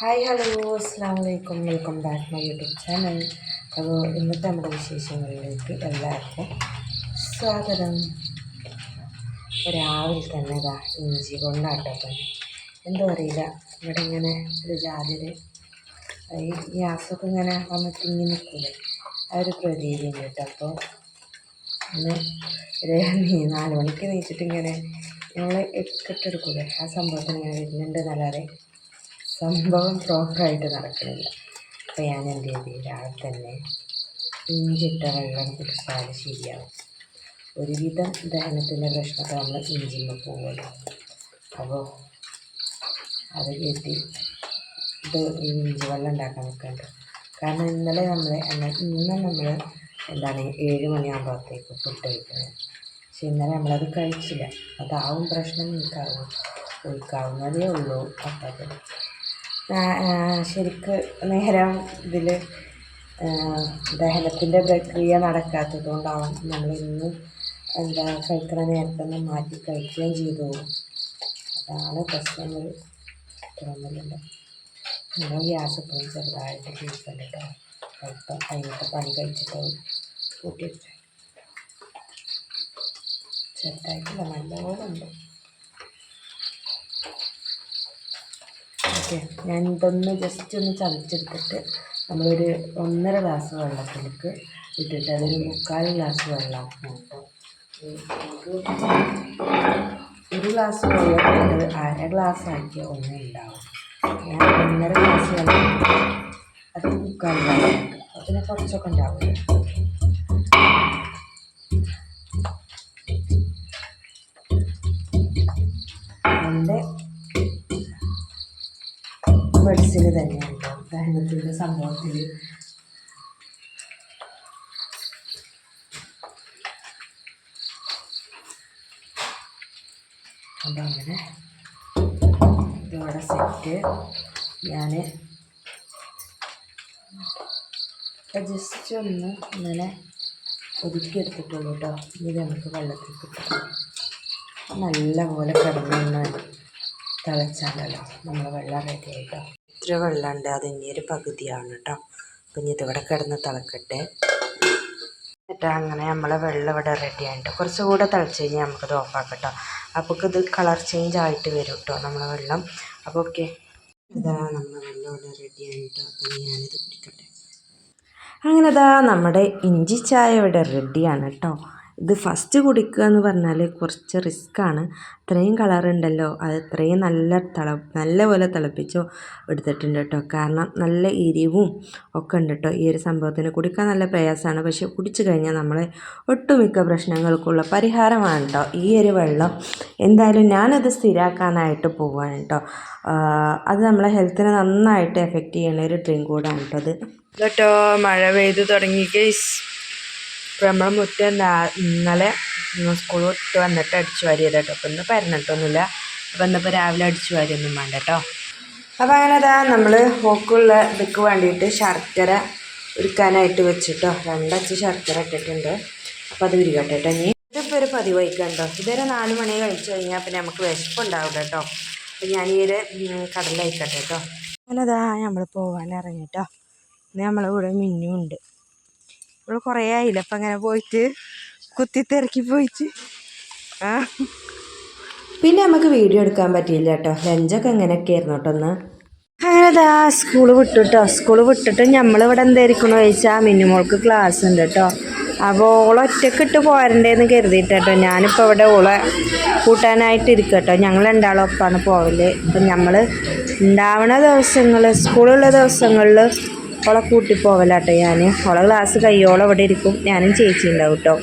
Hi hello അസ്സാം വലൈക്കും welcome back my YouTube channel. അപ്പോൾ ഇന്നത്തെ നമ്മുടെ വിശേഷങ്ങളിലേക്ക് എല്ലാവർക്കും സ്വാഗതം. രാവിലെ തന്നെ ഇതാ ഇഞ്ചി കൊണ്ടാട്ടോ എന്തോ അറിയില്ല ഇവിടെ ഇങ്ങനെ ഒരു ജാതിര് ഈ ഗ്യാസൊക്കെ ഇങ്ങനെ വന്ന് തിങ്ങി നിൽക്കില്ലേ ആ ഒരു പ്രതീതി കേട്ടോ. അപ്പോൾ ഇന്ന് നാല് മണിക്ക് നീച്ചിട്ട് ഇങ്ങനെ നമ്മൾ എക്കെട്ടെടുക്കൂലേ ആ സംഭവത്തിന് ഞാൻ വരുന്നുണ്ട് എന്നല്ലാതെ സംഭവം പ്രോപ്പറായിട്ട് നടക്കണില്ല. അപ്പോൾ ഞാൻ എന്ത് ചെയ്തു രാവിലെ തന്നെ ഇഞ്ചിട്ട വെള്ളം കുടിച്ചാൽ ശരിയാവും. ഒരുവിധം ദഹനത്തിന്റെ പ്രശ്നത്തെ നമ്മൾ ഇഞ്ചിന്ന് പോകുമല്ലോ അപ്പോൾ അത് കരുതി ഇത് ഇഞ്ചി വെള്ളം ഉണ്ടാക്കാൻ നിൽക്കുന്നുണ്ട് കാരണം ഇന്നലെ നമ്മൾ ഇന്ന് നമ്മൾ എന്താണ് ഏഴ് മണിയാകുമ്പോഴത്തേക്ക് ഫുഡ് കഴിക്കുന്നത് പക്ഷെ ഇന്നലെ നമ്മളത് കഴിച്ചില്ല. അതാവും പ്രശ്നം നിൽക്കാവും ഒഴിക്കാവുന്നതേ ഉള്ളൂ. അപ്പം ശരിക്ക് നേരം ഇതിൽ ദഹനത്തിന്റെ പ്രക്രിയ നടക്കാത്തത് കൊണ്ടാവാം നമ്മൾ ഇന്ന് എന്താ കഴിക്കണ നേരത്തെ ഒന്ന് മാറ്റി കഴിക്കുകയും ചെയ്തു. അതാണ് പ്രശ്നങ്ങൾ തോന്നലുണ്ട് നമ്മൾ ഗ്യാസ് പോയി ചെറുതായിട്ട് കഴിക്കണ്ട കേട്ടോ. അല്പം അതിനൊക്കെ പണി കഴിച്ചിട്ട് കൂട്ടി ചെറുതായിട്ടില്ല നല്ലോണം ഉണ്ട്. ഓക്കെ. ഞാൻ ഇതൊന്ന് ജസ്റ്റ് ഒന്ന് ചതച്ചെടുത്തിട്ട് നമ്മളൊരു ഒന്നര ഗ്ലാസ് വെള്ളത്തിലേക്ക് ഇട്ടിട്ട് അതൊരു മുക്കാൽ ഗ്ലാസ് വെള്ളം കേട്ടോ. ഒരു ഗ്ലാസ് വെള്ളം അര ഗ്ലാസ് ആക്കിയ ഒന്നും ഉണ്ടാവും. ഞാൻ ഒന്നര ഗ്ലാസ് വെള്ളം അത് മുക്കാൽ ഗ്ലാസ് ആക്കുക അതിന് കുറച്ചൊക്കെ ഉണ്ടാവില്ല എന്റെ ബഡ്സിൽ തന്നെയാണ് ദഹനത്തിന്റെ സംഭവത്തിൽ അപ്പം അങ്ങനെ ഇതോടെ സെറ്റ് ഞാൻ ജസ്റ്റ് ഒന്ന് ഇങ്ങനെ ഒതുക്കിയെടുത്തിട്ടുള്ളൂ കേട്ടോ ഇത് നമുക്ക് വെള്ളത്തിൽ കിട്ടും നല്ലപോലെ പോലെ കിടന്നൊന്ന് തിളച്ചാലല്ലോ നമ്മൾ വെള്ളം റെഡി ആയിട്ടോ ഇത്ര വെള്ളമുണ്ട് അത് ഇനി ഒരു പകുതിയാണ് കേട്ടോ അപ്പം ഇനി ഇതിവിടെ കിടന്ന് തിളക്കട്ടെ. എന്നിട്ട് അങ്ങനെ നമ്മളെ വെള്ളം ഇവിടെ റെഡി ആയിട്ട് കുറച്ചുകൂടെ തിളച്ച് കഴിഞ്ഞാൽ നമുക്കത് ഓഫാക്കട്ടോ അപ്പോൾ ഇത് കളർ ചേഞ്ച് ആയിട്ട് വരും കേട്ടോ നമ്മളെ വെള്ളം. അപ്പോൾ ഓക്കെ ഇതാ നമ്മളെ വെള്ളം ഇവിടെ റെഡി ആയിട്ടോ അപ്പം ഞാനിത് കുടിക്കട്ടെ. അങ്ങനെ ഇതാ നമ്മുടെ ഇഞ്ചി ചായ ഇവിടെ റെഡിയാണ് കേട്ടോ ഇത് ഫസ്റ്റ് കുടിക്കുക എന്ന് പറഞ്ഞാൽ കുറച്ച് റിസ്ക്കാണ് അത്രയും കളറുണ്ടല്ലോ അത് അത്രയും നല്ല തിള നല്ല പോലെ തിളപ്പിച്ചോ എടുത്തിട്ടുണ്ട് കേട്ടോ കാരണം നല്ല എരിവും ഒക്കെ ഉണ്ട് കേട്ടോ ഈ ഒരു സംഭവത്തിന് കുടിക്കാൻ നല്ല പ്രയാസമാണ്. പക്ഷെ കുടിച്ചു കഴിഞ്ഞാൽ നമ്മളെ ഒട്ടുമിക്ക പ്രശ്നങ്ങൾക്കുള്ള പരിഹാരമാണ് കേട്ടോ ഈ ഒരു വെള്ളം എന്തായാലും ഞാനത് സ്ഥിരാക്കാനായിട്ട് പോവാണ് കേട്ടോ അത് നമ്മളെ ഹെൽത്തിനെ നന്നായിട്ട് എഫക്റ്റ് ചെയ്യുന്ന ഒരു ഡ്രിങ്ക് കൂടാണ് കേട്ടോ അത്. കേട്ടോ മഴ പെയ്തു തുടങ്ങി ഗൈസ് ഇപ്പോൾ നമ്മളെ മുറ്റം ഇന്നലെ സ്കൂൾ വിട്ട് വന്നിട്ട് അടിച്ചു വാരിയത് കേട്ടോ അപ്പോൾ ഇന്ന് പരന്നിട്ടൊന്നുമില്ല. അപ്പോൾ ഇന്നിപ്പോൾ രാവിലെ അടിച്ചു വാരിയൊന്നും വേണ്ട കേട്ടോ അപ്പോൾ അങ്ങനെ അതാ നമ്മൾ ഹോക്കുള്ള ഇതൊക്കെ വേണ്ടിയിട്ട് ശർക്കര ഉരുക്കാനായിട്ട് വെച്ചിട്ടോ രണ്ടച്ച് ശർക്കര ഇട്ടിട്ടുണ്ട്. അപ്പോൾ അത് ഉരുകട്ടെ കേട്ടോ ഇനി. ഇതിപ്പോൾ ഒരു പതിവ് കണ്ടോ ഇതൊരു നാല് മണി കഴിച്ചു കഴിഞ്ഞാൽ പിന്നെ നമുക്ക് വിശപ്പുണ്ടാവില്ല കേട്ടോ അപ്പോൾ ഞാൻ ഈ ഒരു കടല അയക്കട്ടെ കേട്ടോ അങ്ങനെ അതാ നമ്മൾ പോകാൻ ഇറങ്ങി കേട്ടോ ഇന്ന് നമ്മളെ കൂടെ മിന്നുണ്ട്. ഇവിടെ കുറേ ആയില്ല? അപ്പം അങ്ങനെ പോയിട്ട് കുത്തിത്തിരക്കി പോയിട്ട്. ആ. പിന്നെ നമുക്ക് വീഡിയോ എടുക്കാൻ പറ്റിയില്ല കേട്ടോ. ലഞ്ചൊക്കെ എങ്ങനെയൊക്കെ ആയിരുന്നു കേട്ടോ ഒന്ന് അങ്ങനെ അതാ സ്കൂൾ വിട്ടു കേട്ടോ സ്കൂൾ വിട്ടിട്ട് നമ്മളിവിടെ എന്തായിരിക്കണോ ചോദിച്ചാൽ മിന്നുമോൾക്ക് ക്ലാസ് ഉണ്ട് കേട്ടോ അപ്പോൾ ഓളെ ഒറ്റയ്ക്ക് ഇട്ട് പോരണ്ടേന്ന് കരുതിയിട്ട് കേട്ടോ ഞാനിപ്പോൾ ഇവിടെ ഓളെ കൂട്ടാനായിട്ട് ഇരിക്കും കേട്ടോ ഞങ്ങൾ രണ്ടാളും ഒപ്പാണ് പോവൽ. അപ്പം നമ്മൾ ഉണ്ടാവണ ദിവസങ്ങൾ സ്കൂളുള്ള ദിവസങ്ങളിൽ ഓളെ കൂട്ടി പോവലാട്ടോ ഞാൻ ഓളെ ക്ലാസ് കയ്യോളം ഇവിടെ ഇരിക്കും. ഞാനും ചേച്ചി ഉണ്ടാവും കേട്ടോ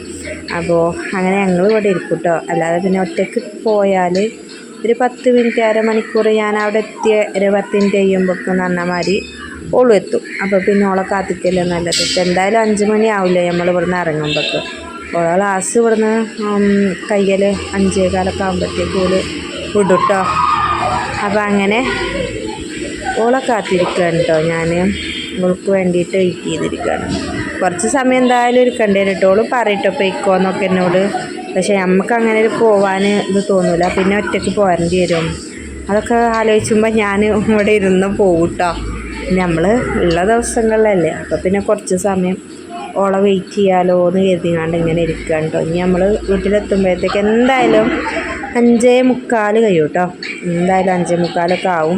അപ്പോൾ അങ്ങനെ ഞങ്ങൾ ഇവിടെ ഇരിക്കും കേട്ടോ അല്ലാതെ പിന്നെ ഒറ്റയ്ക്ക് പോയാൽ ഒരു പത്ത് മിനിറ്റ് അരമണിക്കൂർ ഞാൻ അവിടെ എത്തിയ ഒരു പത്ത് മിനിറ്റ് കഴിയുമ്പോൾ മാതിരി ഓളും എത്തും. അപ്പോൾ പിന്നെ ഓളെ കാത്തിക്കല്ലേ നല്ലത്. എന്തായാലും അഞ്ച് മണി ആവില്ലേ നമ്മൾ ഇവിടുന്ന് ഇറങ്ങുമ്പോഴേക്ക്. ഓളെ ക്ലാസ് ഇവിടുന്ന് കയ്യിൽ അഞ്ചേകാലൊക്കെ ആകുമ്പോഴത്തേക്ക് ഓൽ വിടും കേട്ടോ അപ്പോൾ അങ്ങനെ ഓളെ കാത്തിരിക്കുകയാണ് കേട്ടോ ഞാൻ ഓൾക്ക് വേണ്ടിയിട്ട് വെയിറ്റ് ചെയ്തിരിക്കുകയാണ്. കുറച്ച് സമയം എന്തായാലും ഇരിക്കണ്ടേ? കേട്ടോ ഓൾ പറയട്ടോ പൊയ്ക്കോന്നൊക്കെ എന്നോട്. പക്ഷേ നമുക്ക് അങ്ങനെ ഒരു പോവാൻ ഇത് തോന്നില്ല പിന്നെ ഒറ്റയ്ക്ക് പോരേണ്ടി വരും. അതൊക്കെ ആലോചിക്കുമ്പോൾ ഞാൻ ഇവിടെ ഇരുന്ന് പോകൂട്ടോ കേട്ടോ നമ്മൾ ഉള്ള ദിവസങ്ങളിലല്ലേ. അപ്പോൾ പിന്നെ കുറച്ച് സമയം ഓളെ വെയിറ്റ് ചെയ്യാലോ എന്ന് കരുതിങ്ങാണ്ട് ഇങ്ങനെ ഇരിക്കുക കേട്ടോ ഇനി നമ്മൾ വീട്ടിലെത്തുമ്പോഴത്തേക്ക് എന്തായാലും അഞ്ചേ മുക്കാൽ കഴിയും കേട്ടോ എന്തായാലും അഞ്ചേ മുക്കാലൊക്കെ ആവും.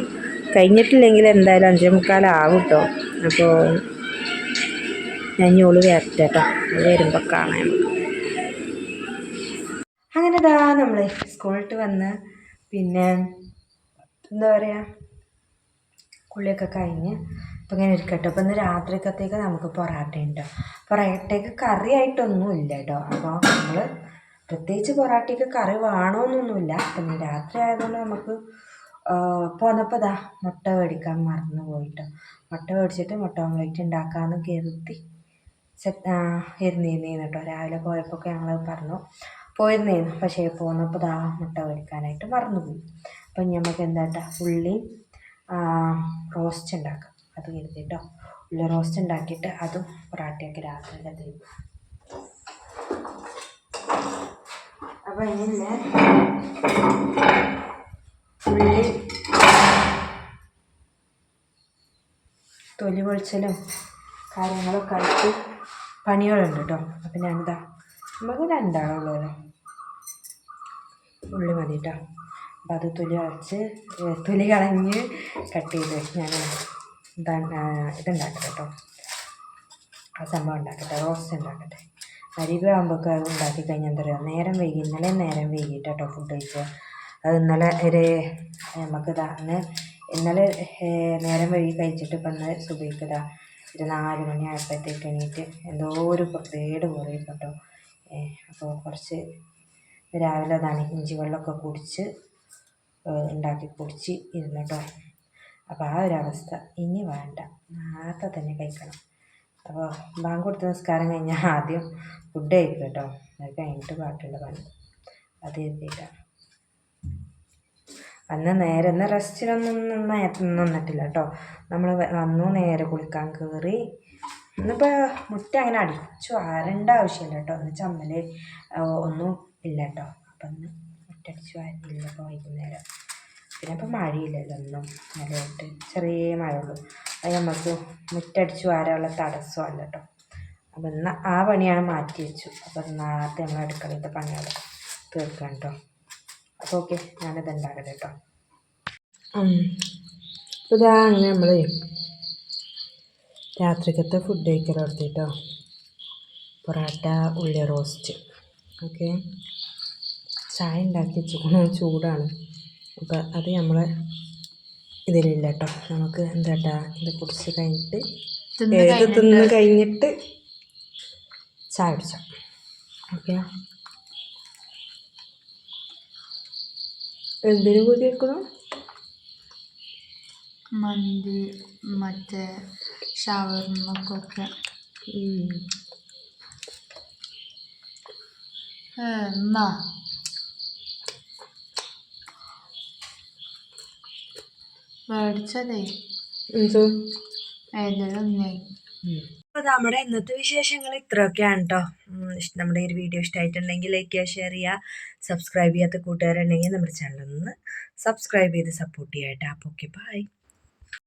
കഴിഞ്ഞിട്ടില്ലെങ്കിൽ എന്തായാലും അഞ്ചേ മുക്കാലാവും കേട്ടോ അപ്പോൾ ഞാൻ ഞോൾ വരട്ടെ കേട്ടോ. വരുമ്പോൾ കാണാം അങ്ങനെ ഇതാ നമ്മൾ സ്കൂളിട്ട് വന്ന് പിന്നെ എന്താ പറയുക കുളിയൊക്കെ കഴിഞ്ഞ് അപ്പം ഇങ്ങനെ ഇരിക്കട്ടെ. അപ്പം ഇന്ന് രാത്രിക്കത്തേക്ക് നമുക്ക് പൊറാട്ട ഉണ്ടോ. പൊറാട്ടയ്ക്ക് കറി ആയിട്ടൊന്നും ഇല്ല കേട്ടോ. അപ്പോൾ നമ്മൾ പ്രത്യേകിച്ച് പൊറാട്ടയ്ക്ക് കറി വേണമെന്നൊന്നുമില്ല അപ്പം ഇന്ന് രാത്രി ആയതുകൊണ്ട് നമുക്ക് പോന്നപ്പോൾ ഇതാ മുട്ട മേടിക്കാൻ മറന്നു പോയിട്ടോ. മുട്ട മേടിച്ചിട്ട് മുട്ട ഓംലെറ്റ് ഉണ്ടാക്കാമെന്ന് കരുതി. സെറ്റ് ഇരുന്നിരുന്നേന്ന് കേട്ടോ. രാവിലെ പോയപ്പോൾ ഞങ്ങൾ പറഞ്ഞു പോയിരുന്നേന്ന്. പക്ഷേ പോന്നപ്പോൾ ദാ മുട്ട മേടിക്കാനായിട്ട് മറന്നുപോയി അപ്പം നമുക്ക് എന്താട്ടാ ഉള്ളി റോസ്റ്റ് ഉണ്ടാക്കാം. അത് കരുതിട്ടോ ഉള്ളി റോസ്റ്റ് ഉണ്ടാക്കിയിട്ട് അതും പൊറാട്ടയൊക്കെ രാത്രിയിലെ തരും അപ്പം ഇങ്ങനെ ഉള്ളി തൊലി പൊളിച്ചലും കാര്യങ്ങളൊക്കെ ആയിട്ട് പണികളുണ്ട് കേട്ടോ അപ്പം ഞാനിതാ നമുക്ക് രണ്ടാളുള്ളൂല്ലോ ഉള്ളി മതി കേട്ടോ അപ്പം അത് തൊലി അടച്ച് തൊലി കളഞ്ഞ് കട്ട് ചെയ്ത് ഞാൻ ഇതാ ഇതുണ്ടാക്കട്ടെ കേട്ടോ ആ സംഭവം ഉണ്ടാക്കട്ടെ റോസ്റ്റ് ഉണ്ടാക്കട്ടെ. അരിവ് ആകുമ്പോഴൊക്കെ അത് ഉണ്ടാക്കി കഴിഞ്ഞാൽ എന്താ പറയുക നേരം വൈകി ഇന്നലെ നേരം വൈകിട്ട് കേട്ടോ ഫുഡ് കഴിച്ചത് അത് ഇന്നലെ ഒരു നമുക്ക് ഇതാ അന്ന് ഇന്നലെ നേരം വഴി കഴിച്ചിട്ട് ഇപ്പം ഇന്ന് സുഖിക്കതാ ഒരു നാല് മണി ആയപ്പോഴത്തേക്ക് എണീറ്റ് എന്തോ ഒരു പേട് കുറയും കേട്ടോ അപ്പോൾ കുറച്ച് രാവിലെ അതാണ് ഇഞ്ചി വെള്ളമൊക്കെ കുടിച്ച് ഉണ്ടാക്കി കുടിച്ച് ഇരുന്നിട്ടോ. അപ്പോൾ ആ ഒരു അവസ്ഥ ഇനി വേണ്ട. നേരത്തെ തന്നെ കഴിക്കണം. അപ്പോൾ ബാങ്ക് കൊടുത്ത നിസ്കാരം കഴിഞ്ഞാൽ ആദ്യം ഫുഡ് കഴിക്കും കേട്ടോ. അത് കഴിഞ്ഞിട്ട് ബാക്കിയുള്ള പണി. അത് എഴുതിയിട്ടാണ് അന്ന് നേരെ ഇന്ന് റെസ്റ്റിനൊന്നും നിന്നിട്ടില്ല കേട്ടോ നമ്മൾ വന്നു നേരെ കുളിക്കാൻ കയറി ഇന്നിപ്പോൾ മുറ്റ അങ്ങനെ അടിച്ചു ആരേണ്ട ആവശ്യമില്ല കേട്ടോ ഒന്ന് ചമ്മൽ ഒന്നും ഇല്ല കേട്ടോ അപ്പം ഇന്ന് മുറ്റടിച്ചു വാരുന്നില്ല ഇപ്പോൾ വൈകുന്നേരം. പിന്നെ ഇപ്പം മഴയില്ലല്ലോ ഒന്നും മഴയായിട്ട് ചെറിയ മഴ ഉള്ളൂ. അത് നമുക്ക് മുറ്റടിച്ചു വാരാനുള്ള തടസ്സമല്ല കേട്ടോ അപ്പം ഇന്ന് ആ പണിയാണ് മാറ്റി വെച്ചു. അപ്പം നേരത്തെ നമ്മൾ അടുക്കളത്തെ പണികൾ തീർക്കാം കേട്ടോ അപ്പോൾ ഓക്കെ ഞാനത് ഉണ്ടാക്കട്ടെ കേട്ടോ അപ്പോൾ ഇതാ അങ്ങനെ നമ്മൾ രാത്രിക്കത്തെ ഫുഡ് കഴിക്കൽ നടത്തിട്ടോ പൊറാട്ട ഉള്ളി റോസ്റ്റ് ഓക്കെ ചായ ഉണ്ടാക്കി ചൂണ ചൂടാണ്. അപ്പോൾ അത് നമ്മൾ ഇതിലില്ല കേട്ടോ നമുക്ക് എന്താട്ടാ ഇത് കുടിച്ച് കഴിഞ്ഞിട്ട് ഏത് തിന്ന് കഴിഞ്ഞിട്ട് ചായ കുടിച്ചാൽ ഓക്കെ എന്തിനു കൂടി വെക്കണം മന്തി മറ്റേ ഷവർമ്മക്കൊക്കെ. എന്നാ മേടിച്ചതേ. എന്തോ? ഏതെങ്കിലും ഒന്നേ. അപ്പോൾ നമ്മുടെ ഇന്നത്തെ വിശേഷങ്ങൾ ഇത്രയൊക്കെയാണ് കേട്ടോ നമ്മുടെ ഈ വീഡിയോ ഇഷ്ടമായിട്ടുണ്ടെങ്കിൽ ലൈക്ക് ചെയ്യുക ഷെയർ ചെയ്യുക സബ്സ്ക്രൈബ് ചെയ്യാത്ത കൂട്ടുകാരുണ്ടെങ്കിൽ നമ്മുടെ ചാനൽ ഒന്ന് സബ്സ്ക്രൈബ് ചെയ്ത് സപ്പോർട്ട് ചെയ്യാം കേട്ടോ അപ്പോൾ ഓക്കെ ബൈ